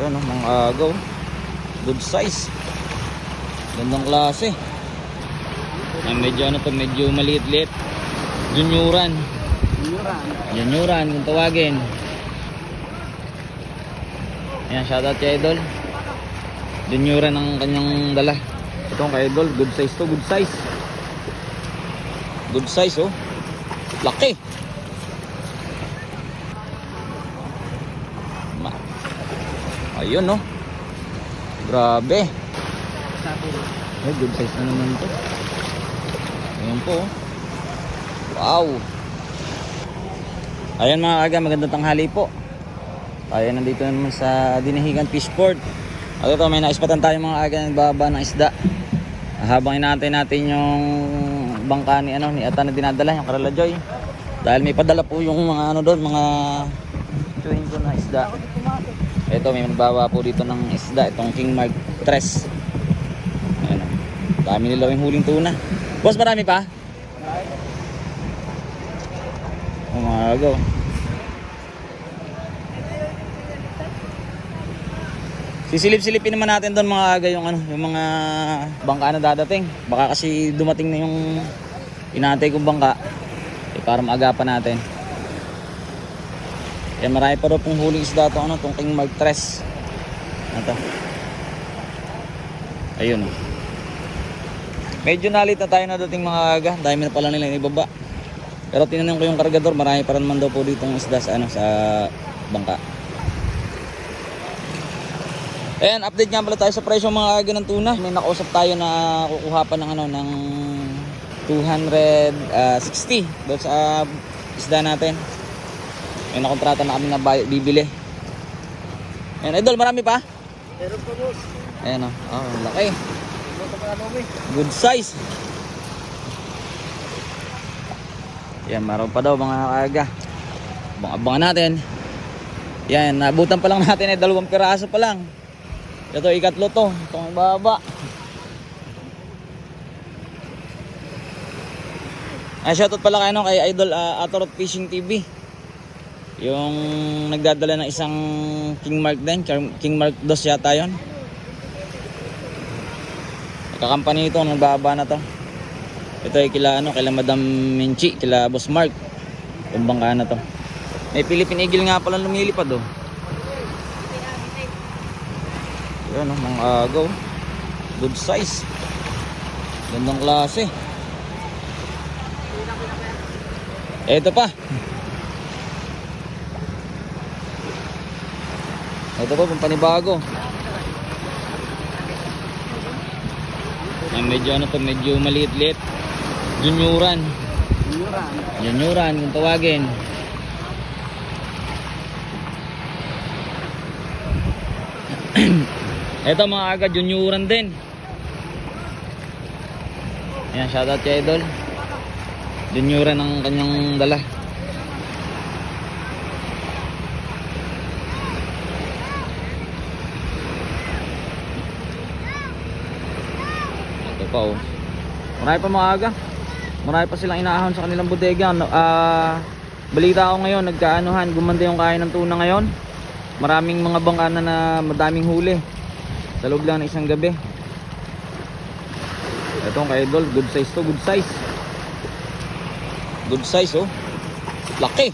Yan oh, mga agaw. Good size. Gandang klase. Ah, medyo ano to, medyo maliit-liit. Junioran. Mura. Junioran kung tawagin. Ayan, shoutout kay Idol. Junioran ang kanyang dala. Ito kay Idol, good size to, good size. Good size oh. Laki. Ayun no. Grabe. Ay, good size na naman to. Ayan po. oh. Wow. Ayan mga kaga, magandang tanghali po. Tayo nandito naman sa Dinahigan Fishport. At ito, may naispatan tayo mga kaga ng baba ng isda. Habang inaantay natin yung bangka ni, ano, ni Ata na dinadala, yung Karala Joy. Dahil may padala po yung mga ano doon, mga chewing ko na isda. Ito, may nagbaba po dito ng isda, itong King Mark 3. Ayan. oh. Dami nila yung huling tuna. Boss, marami pa? Umaga. Sisilip-silipin naman natin doon mga aga yung ano, yung mga bangka na dadating. Baka kasi dumating na yung inaantay kong bangka. Eh, para maagapan natin. Yan marami pa rin pong huling isda to ano, tong King Mark 3. Ano to? Ayun. Medyo nalit na tayo na dating mga aga. Dami na pala nila ibaba. Pero tinanong ko yung kargador, marami pa rin man daw po dito ng isda sa, ano, sa bangka. Ayan, update nga pala tayo sa presyo mga aga ng tuna. May nakausap tayo na kukuha pa ng ano ng 260 doon sa isda natin. May nakontrata na kami na bay- bibili. Ayan, idol, marami pa? Meron pa boss. Ayan oh, ang laki. Good size. Yan, meron pa daw mga kaga. Abang-abangan natin. Yan, nabutan pa lang natin eh, dalawang piraso pa lang. Ito, ikatlo to. Itong baba. Ay, shoutout pala kayo no, kay Idol uh, Atorot Fishing TV. Yung nagdadala ng isang King Mark din. King Mark 2 yata yon. Kakampany ito, nagbaba na to. Ito ay kila ano, kila Madam Minchi, kila Boss Mark. Yung bangka na to. May Philippine Eagle nga pala lumilipad oh. Yan oh, mga agaw. Good size. Gandang klase. Ito pa. Ito pa, pang panibago. Yan, medyo ano to, medyo maliit-liit. Junioran. Mura. Junioran kung tawagin. Ito mga aga, junioran din. Yan, shoutout kay Idol. Junioran ang kanyang dala. Pa oh. Marami pa mga aga. Marami pa silang inaahon sa kanilang bodega. No, ah, balita ko ngayon, nagkaanuhan, gumanda yung kain ng tuna ngayon. Maraming mga bangkana na madaming huli. Sa loob lang ng isang gabi. Ito kay Idol, good size to, good size. Good size oh. Laki.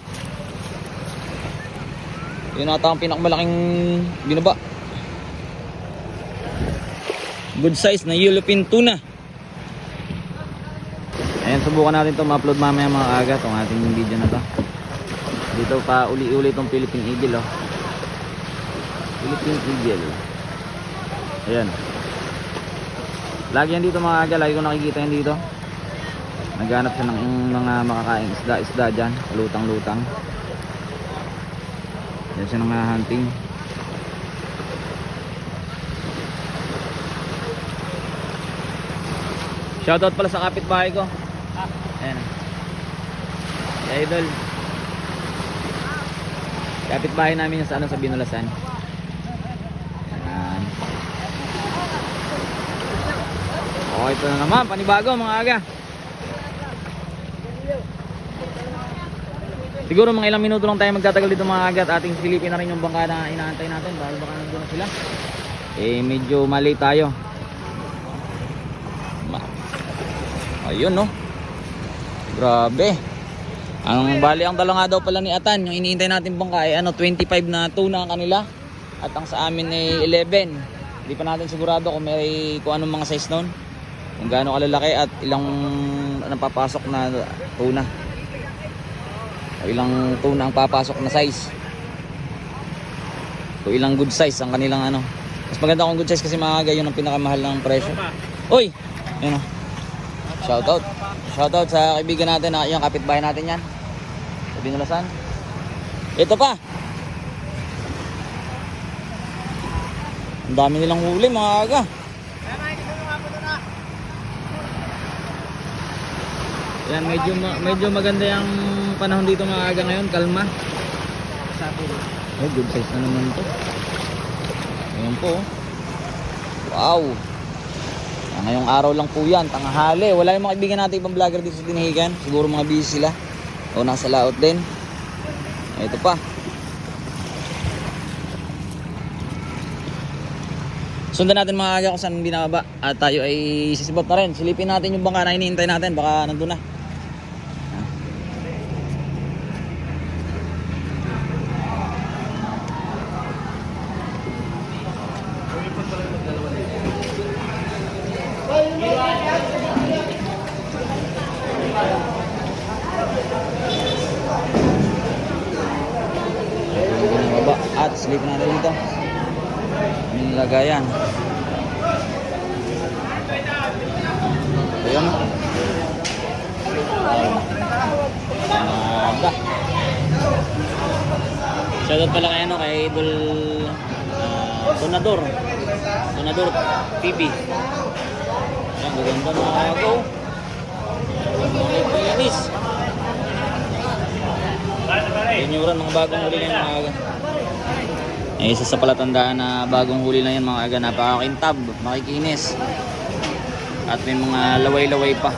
Yun ata ang pinakamalaking binaba. Good size na European tuna. Ayan, subukan natin to ma-upload mamaya mga aga tong ating video na to. Dito pa uli-uli tong Philippine Eagle oh. Philippine Eagle. Ayan. Lagi yan dito mga aga, lagi ko nakikita yan dito. Naghanap siya ng mga makakain isda-isda dyan, lutang-lutang. Yan siya nang hunting. Shoutout pala sa kapitbahay ko. Ayan. Si Idol. Kapitbahay namin yung sa ano sa Binulasan. Ayan. Oh, ito na naman, panibago mga aga. Siguro mga ilang minuto lang tayo magtatagal dito mga aga at ating silipin na rin yung bangka na inaantay natin dahil baka nandun na sila. Eh medyo mali tayo. Ayun no. Grabe. Ang bali ang dala nga daw pala ni Atan, yung iniintay natin bangka ay ano 25 na tuna ang kanila at ang sa amin ay 11. Hindi pa natin sigurado kung may kung anong mga size noon. Kung gaano kalalaki at ilang napapasok na tuna. O ilang tuna ang papasok na size. O ilang good size ang kanilang ano. Mas maganda kung good size kasi maaga yun ang pinakamahal ng presyo. Uy! Ayun o. Shoutout. Shoutout sa kaibigan natin na yung kapitbahay natin yan. Sa Binulasan. Ito pa. Ang dami nilang huli mga aga. Yan, medyo medyo maganda yung panahon dito mga aga ngayon, kalma. Oh, good size na naman to. Ayan po. oh. Wow. Ah, ngayong araw lang po yan, tanghali. Wala yung mga kaibigan natin ibang vlogger dito sa Dinahigan. Siguro mga busy sila. O nasa laot din. Ito pa. Sundan natin mga aga kung saan binababa. At tayo ay sisibot na rin. Silipin natin yung bangka na iniintay natin. Baka nandun na. Binababa. At silipin natin dito. May nilagayan. Ayan. Ganda. Shoutout pala kay ano, kay Idol uh, Donador. Donador TV. Ayan, maganda mga ako. Linis. Inyuran mga bagong huli ngayon mga aga. Eh, isa sa palatandaan na bagong huli lang yan mga aga. Napakakintab, makikinis. At may mga laway-laway pa.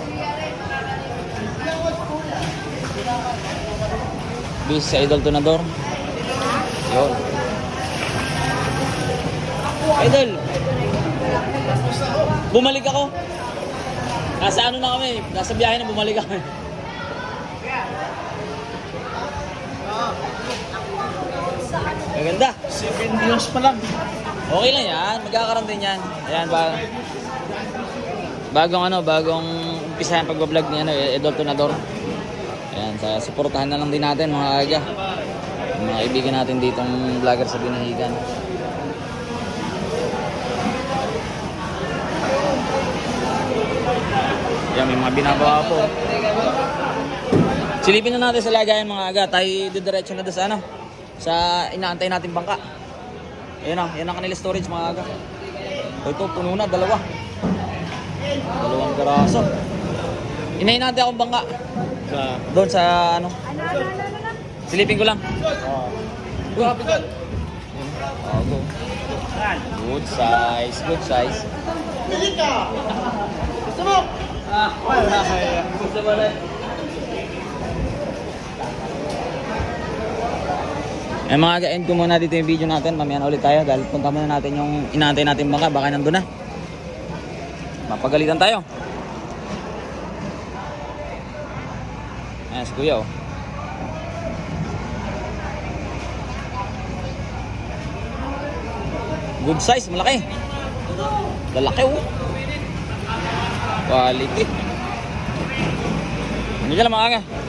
Bis sa Idol Tonador. Yun. Idol! Bumalik ako. Nasa ano na kami, nasa biyahe na bumalik kami. Maganda. 7 years pa lang. Okay lang yan, magkakaroon din yan. Ayan, ba bagong ano, bagong umpisa yung pagbablog ni ano, Edol Tonador. Ayan, sa suportahan na lang din natin mga aga. Mga kaibigan natin ditong vlogger sa Binahigan. Yan, may mga binabawa po. Silipin na natin sa lagayan mga aga. Tayo didiretso na doon sa ano, sa inaantay natin bangka. Ayan o, yan ang kanila storage mga aga. O ito, puno na, dalawa. Dalawang karaso. Inahin natin akong bangka. Sa... Doon sa ano. Silipin ko lang. Oh, go. Good size, good size. Ah, wala kaya. Gusto mo na. Eh mga ga-end ko muna dito yung video natin. Mamaya na ulit tayo dahil punta muna natin yung inaantay natin bangka. Baka nandun na. Mapagalitan tayo. Ayan si Kuya oh. Good size, malaki. Lalaki oh. Quality. Hindi ka lang mga aga.